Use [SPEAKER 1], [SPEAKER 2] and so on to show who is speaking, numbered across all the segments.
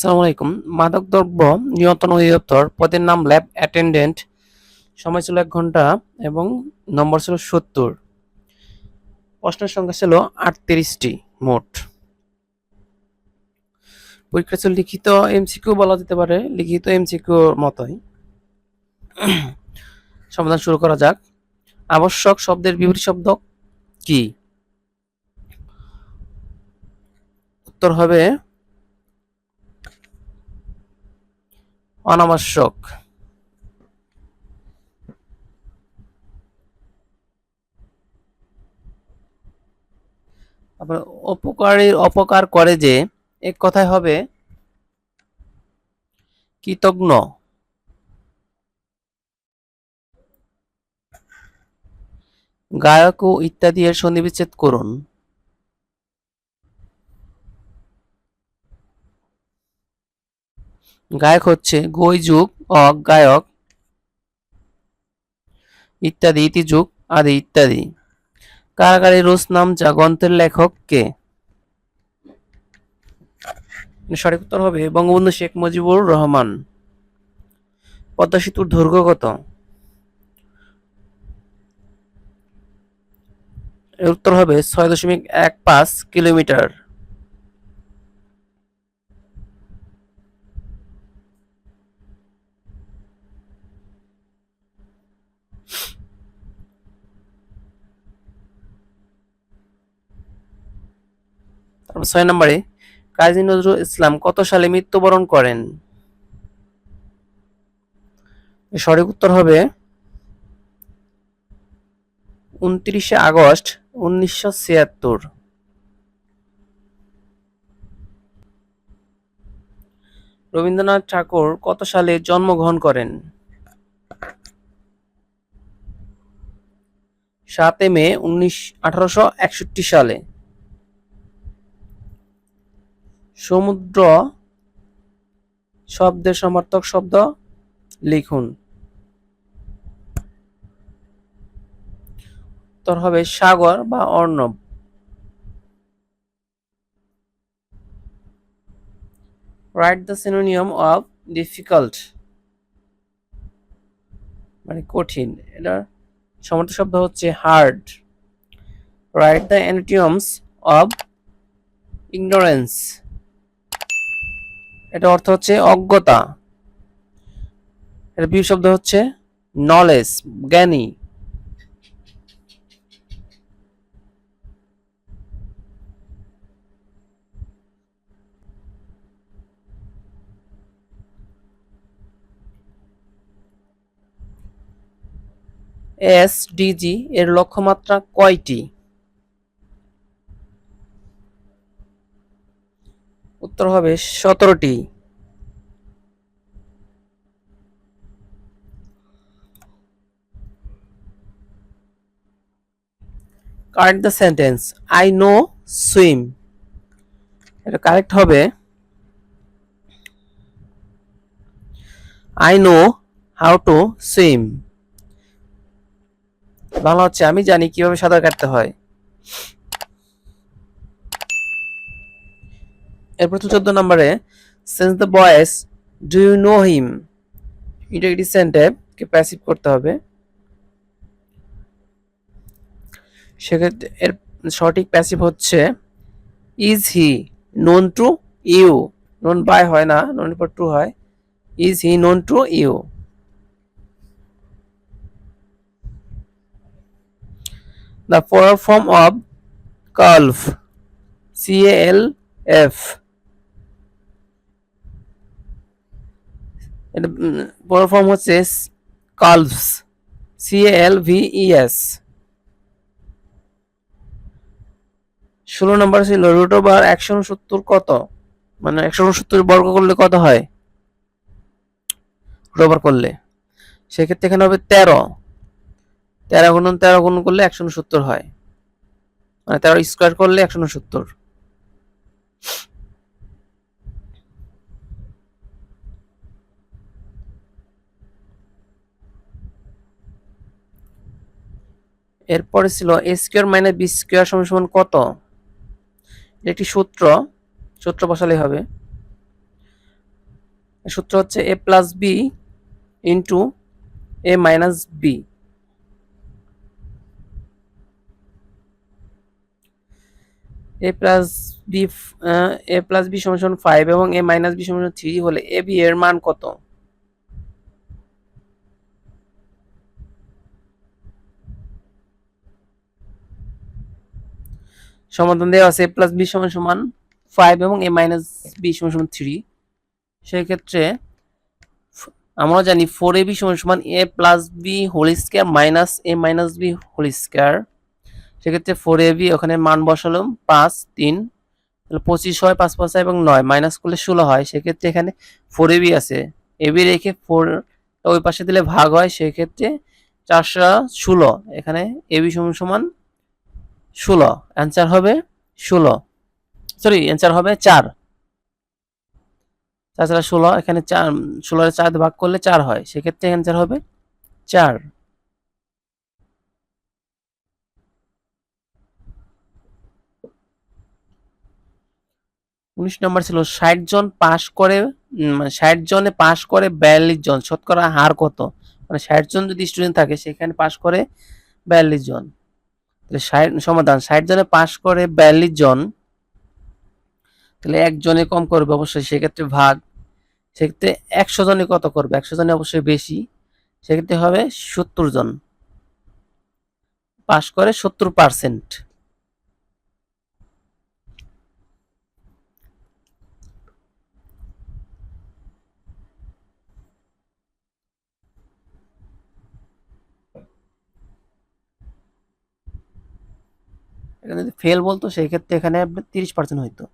[SPEAKER 1] সালাম আলাইকুম মাদকদ্রব্য নিয়ন্ত্রণ অধিদপ্তর পদের নাম ল্যাব অ্যাটেন্ডেন্ট সময় ছিল এক ঘন্টা এবং নম্বর ছিল সত্তর প্রশ্নের সংখ্যা ছিল আটত্রিশটি মোট পরীক্ষা ছিল লিখিত এমসিকিউ বলা যেতে পারে লিখিত এমসিকিউর মতোই সমাধান শুরু করা যাক আবশ্যক শব্দের বিপরীত শব্দ কি উত্তর হবে অনাবশ্যক তারপরে অপকারীর অপকার করে যে এক কথায় হবে কৃতজ্ঞ গায়ক ও ইত্যাদি এর সন্নিবিচ্ছেদ করুন গায়ক হচ্ছে গৈ যুগ অক গায়ক ইত্যাদি ইতিযুগ আদি ইত্যাদি কারাগারে রোস নাম যা গ্রন্থের লেখক কে সঠিক উত্তর হবে বঙ্গবন্ধু শেখ মুজিবুর রহমান পদ্মা সেতুর দৈর্ঘ্য কত উত্তর হবে ছয় দশমিক এক পাঁচ কিলোমিটার ছয় নম্বরে কাজী নজরুল ইসলাম কত সালে মৃত্যুবরণ করেন সঠিক উত্তর হবে উনত্রিশে আগস্ট উনিশশো রবীন্দ্রনাথ ঠাকুর কত সালে জন্মগ্রহণ করেন সাতে মে উনিশ আঠারোশো একষট্টি সালে সমুদ্র শব্দের সমর্থক শব্দ লিখুন উত্তর হবে সাগর বা অর্ণব write the synonym of difficult মানে কঠিন এটার সমর্থ শব্দ হচ্ছে hard write the antonyms of ignorance এটা অর্থ হচ্ছে অজ্ঞতা এর বি শব্দ হচ্ছে নলেজ জ্ঞানী ডিজি এর লক্ষ্যমাত্রা কয়টি উত্তর হবে সতেরোটি correct the sentence I know swim এটা কারেক্ট হবে I know how to swim Bangla হচ্ছে আমি জানি কিভাবে সাঁতার কাটতে হয় এরপর চোদ্দ নম্বরে change the voice do you know him integrity সেন্টেপকে প্যাসিভ করতে হবে সেক্ষেত্রে এর সঠিক প্যাসিভ হচ্ছে is he known to you known by হয় না নোন পর টু হয় is he known to you the full form of কালফ সি এল এফ এটা পুরো ফর্ম হচ্ছে কালভস সি এল ভি ই ষোলো নম্বর ছিল রুট ওভার একশো উনসত্তর কত মানে একশো উনসত্তর বর্গ করলে কত হয় রুট ওভার করলে সেক্ষেত্রে এখানে হবে তেরো তেরো গুণন তেরো গুণ করলে একশো উনসত্তর হয় মানে তেরো স্কোয়ার করলে একশো উনসত্তর এরপরে ছিল A square minus B square সমান কত এটা একটি সূত্র সূত্র বসালে হবে সূত্র হচ্ছে A plus B into A minus B A plus B A plus B সমান ফাইভ এবং এ মাইনাস বি সমান থ্রি হলে এ বি এর মান কত সমাধান দেওয়া আছে এ প্লাস বি সমান সমান ফাইভ এবং এ মাইনাস বি সমান সমান থ্রি সেক্ষেত্রে আমরা জানি ফোর এ বি সমান সমান A plus B whole square minus A minus B whole square সেক্ষেত্রে ফোর এ বি ওখানে মান বসালাম পাঁচ তিন তাহলে পঁচিশ হয় পাঁচ পাঁচ এবং নয় মাইনাস করলে ষোলো হয় সেক্ষেত্রে এখানে ফোর এ বি আছে এ বি রেখে ফোর ওই পাশে দিলে ভাগ হয় সেক্ষেত্রে চারশো ষোলো এখানে এ বি সমান সমান ষোলো অ্যান্সার হবে ষোলো সরি অ্যান্সার হবে চার তাছাড়া ষোলো এখানে চার ষোলোর চার ভাগ করলে চার হয় সেক্ষেত্রে অ্যান্সার হবে চার উনিশ নম্বর ছিল ষাট জন পাস করে মানে ষাট জনে পাস করে বিয়াল্লিশ জন শতকরা হার কত মানে ষাট জন যদি স্টুডেন্ট থাকে সেখানে পাস করে বিয়াল্লিশ জন তাহলে ষাট সমাধান ষাট জনে পাশ করে বিয়াল্লিশ জন তাহলে একজনে কম করবে অবশ্যই সেক্ষেত্রে ভাগ সেক্ষেত্রে একশো জনে কত করবে একশো জনে অবশ্যই বেশি সেক্ষেত্রে হবে সত্তর জন পাশ করে সত্তর পার্সেন্ট এখানে যদি ফেল বলতো সেই ক্ষেত্রে এখানে তিরিশ পার্সেন্ট হইতো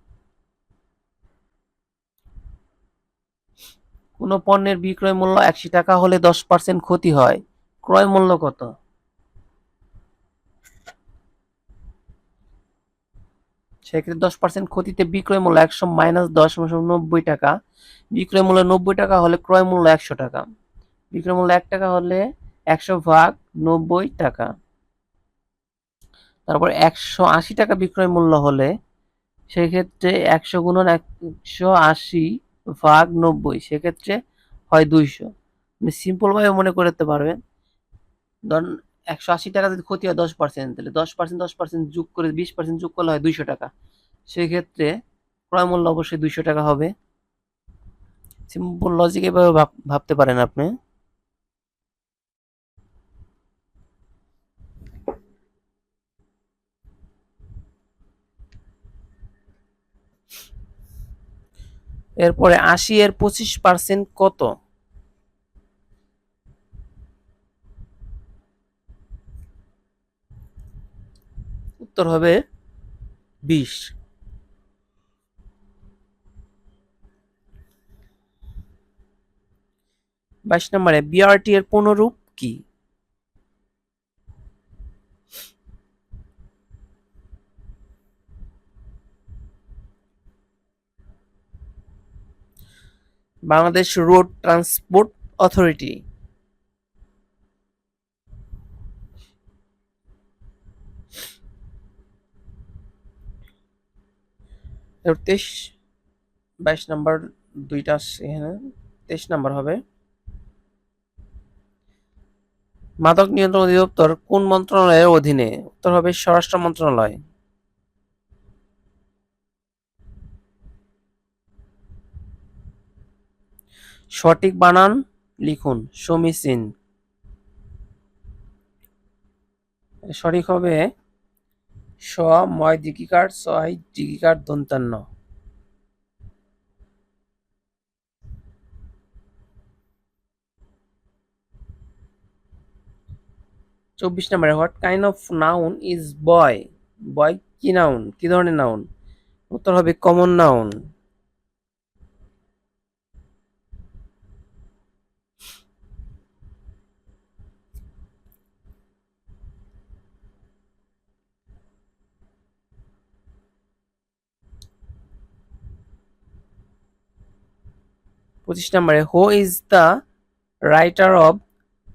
[SPEAKER 1] কোনো পণ্যের বিক্রয় মূল্য একশো টাকা হলে দশ পার্সেন্ট ক্ষতি হয় ক্রয় মূল্য কত সেক্ষেত্রে দশ পার্সেন্ট ক্ষতিতে বিক্রয় মূল্য একশো মাইনাস দশ নব্বই টাকা বিক্রয় মূল্য নব্বই টাকা হলে ক্রয় মূল্য একশো টাকা বিক্রয় মূল্য এক টাকা হলে একশো ভাগ নব্বই টাকা তারপর একশো আশি টাকা বিক্রয় মূল্য হলে সেক্ষেত্রে একশো গুণন একশো আশি ভাগ নব্বই সেক্ষেত্রে হয় দুইশো আপনি মানে সিম্পলভাবে মনে করতে পারবেন ধরুন একশো আশি টাকা যদি ক্ষতি হয় দশ পার্সেন্ট তাহলে দশ পার্সেন্ট দশ পার্সেন্ট যোগ করে বিশ পার্সেন্ট যোগ করলে হয় দুইশো টাকা সেক্ষেত্রে ক্রয় মূল্য অবশ্যই দুইশো টাকা হবে সিম্পল লজিক এভাবে ভাবতে পারেন আপনি এরপরে আশি এর পঁচিশ পার্সেন্ট কত উত্তর হবে বিশ বাইশ নম্বরে বিআরটি এর পুনরূপ কি বাংলাদেশ রোড ট্রান্সপোর্ট অথরিটি তেইশ বাইশ নাম্বার দুইটা এখানে তেইশ নাম্বার হবে মাদক নিয়ন্ত্রণ অধিদপ্তর কোন মন্ত্রণালয়ের অধীনে উত্তর হবে স্বরাষ্ট্র মন্ত্রণালয় সঠিক বানান লিখুন সমীচীন সঠিক হবে স ময় দীঘিকার ছয় দীঘিকার দন্তান্ন চব্বিশ নম্বরে what kind of noun is boy boy কি নাউন কি ধরনের নাউন উত্তর হবে কমন নাউন পঁচিশ নম্বরে who is the writer of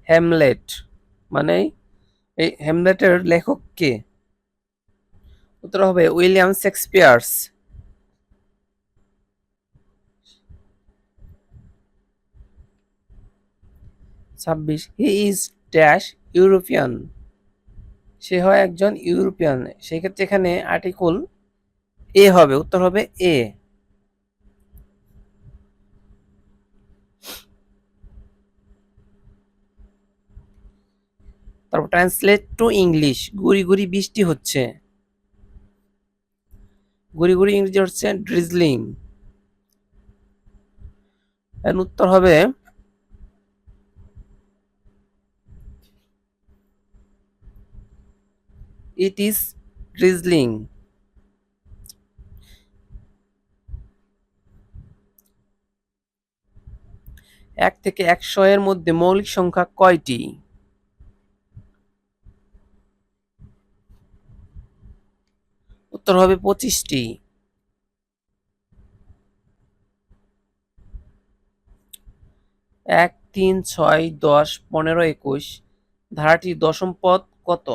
[SPEAKER 1] Hamlet মানে এই হ্যামলেটের লেখক কে উত্তর হবে উইলিয়াম শেক্সপিয়ার্স ছাব্বিশ হি ইজ ড্যাশ ইউরোপিয়ান সে হয় একজন ইউরোপিয়ান সেক্ষেত্রে এখানে আর্টিকল এ হবে উত্তর হবে এ তারপর ট্রান্সলেট টু ইংলিশ গুড়ি গুড়ি বৃষ্টি হচ্ছে গুড়ি গুড়ি ইংরেজি হচ্ছে ড্রিজলিং এর উত্তর হবে ইট ইজ ড্রিজলিং এক থেকে একশো এর মধ্যে মৌলিক সংখ্যা কয়টি উত্তর হবে পঁচিশটি এক তিন ছয় দশ পনেরো একুশ ধারাটির দশম পদ কত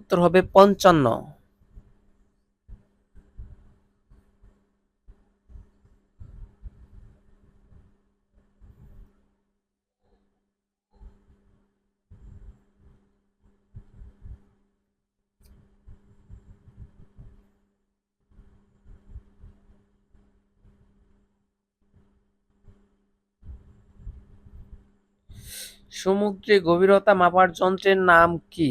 [SPEAKER 1] উত্তর হবে পঞ্চান্ন সমুদ্রে গভীরতা মাপার যন্ত্রের নাম কি?